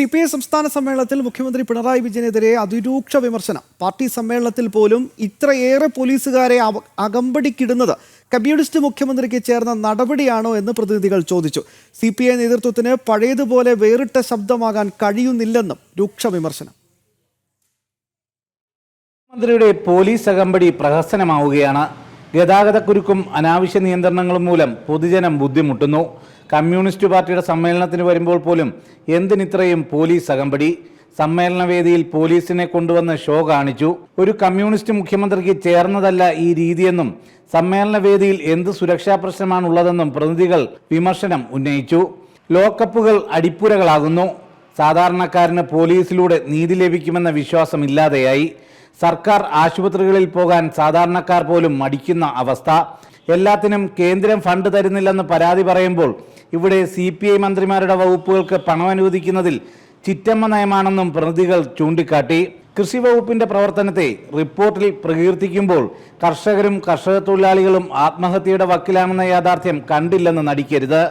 C P I സംസ്ഥാന സമ്മേളനത്തിൽ മുഖ്യമന്ത്രി പിണറായി വിജയനെതിരെ അതിരൂക്ഷ വിമർശനം. പാർട്ടി സമ്മേളനത്തിൽ പോലും ഇത്രയേറെ പോലീസുകാരെ അകമ്പടിക്കിടുന്നത് കമ്മ്യൂണിസ്റ്റ് മുഖ്യമന്ത്രിക്ക് ചേർന്ന നടപടിയാണോ എന്ന് പ്രതിനിധികൾ ചോദിച്ചു. സി പി ഐ നേതൃത്വത്തിന് പഴയതുപോലെ വേറിട്ട ശബ്ദമാകാൻ കഴിയുന്നില്ലെന്നും രൂക്ഷ വിമർശനം. മന്ത്രിയുടെ പോലീസ് അകമ്പടി പ്രഹസനമാവുകയാണ്. ഗതാഗതക്കുരുക്കും അനാവശ്യ നിയന്ത്രണങ്ങളും മൂലം പൊതുജനം ബുദ്ധിമുട്ടുന്നു. കമ്മ്യൂണിസ്റ്റ് പാർട്ടിയുടെ സമ്മേളനത്തിന് വരുമ്പോൾ പോലും എന്തിനിത്രയും പോലീസ് അകമ്പടി? സമ്മേളന വേദിയിൽ പോലീസിനെ കൊണ്ടുവന്ന് ഷോ കാണിച്ചു. ഒരു കമ്മ്യൂണിസ്റ്റ് മുഖ്യമന്ത്രിക്ക് ചേർന്നതല്ല ഈ രീതിയെന്നും സമ്മേളന വേദിയിൽ എന്ത് സുരക്ഷാ പ്രശ്നമാണുള്ളതെന്നും പ്രതിനിധികൾ വിമർശനം ഉന്നയിച്ചു. ലോക്കപ്പുകൾ അടിപ്പുരകളാകുന്നു. സാധാരണക്കാരന് പോലീസിലൂടെ നീതി ലഭിക്കുമെന്ന വിശ്വാസം ഇല്ലാതെയായി സർക്കാർ ആശുപത്രികളിൽ പോകാൻ സാധാരണക്കാർ പോലും മടിക്കുന്ന അവസ്ഥ. എല്ലാത്തിനും കേന്ദ്രം ഫണ്ട് തരുന്നില്ലെന്ന് പരാതി പറയുമ്പോൾ ഇവിടെ സി പി ഐ മന്ത്രിമാരുടെ വകുപ്പുകൾക്ക് പണം അനുവദിക്കുന്നതിൽ ചിറ്റമ്മ നയമാണെന്നും പ്രതികൾ ചൂണ്ടിക്കാട്ടി. കൃഷി വകുപ്പിന്റെ പ്രവർത്തനത്തെ റിപ്പോർട്ടിൽ പ്രകീർത്തിക്കുമ്പോൾ കർഷകരും കർഷക തൊഴിലാളികളും ആത്മഹത്യയുടെ വക്കിലാണെന്ന യാഥാർത്ഥ്യം കണ്ടില്ലെന്ന് നടിക്കരുത്.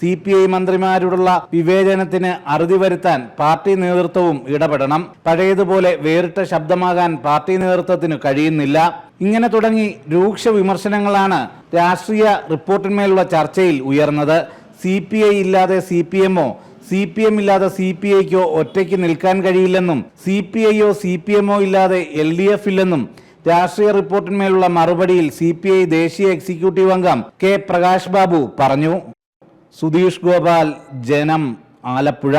സി പി ഐ മന്ത്രിമാരോടുള്ള വിവേചനത്തിന് അറുതി വരുത്താൻ പാർട്ടി നേതൃത്വവും ഇടപെടണം. പഴയതുപോലെ വേറിട്ട ശബ്ദമാകാൻ പാർട്ടി നേതൃത്വത്തിന് കഴിയുന്നില്ല. ഇങ്ങനെ തുടങ്ങി രൂക്ഷ വിമർശനങ്ങളാണ് രാഷ്ട്രീയ റിപ്പോർട്ടിന്മേലുള്ള ചർച്ചയിൽ ഉയർന്നത്. സി പി ഐ ഇല്ലാതെ സി പി എമ്മോ സി പി എം ഇല്ലാതെ സി പി ഐക്കോ ഒറ്റയ്ക്ക് നിൽക്കാൻ കഴിയില്ലെന്നും സി പി ഐയോ സി പി എമ്മോ ഇല്ലാതെ എൽ ഡി എഫ് ഇല്ലെന്നും രാഷ്ട്രീയ റിപ്പോർട്ടിന്മേലുള്ള മറുപടിയിൽ സി പി ഐ ദേശീയ എക്സിക്യൂട്ടീവ് അംഗം കെ പ്രകാശ് ബാബു പറഞ്ഞു. സുധീഷ് ഗോപാൽ ജനം ആലപ്പുഴ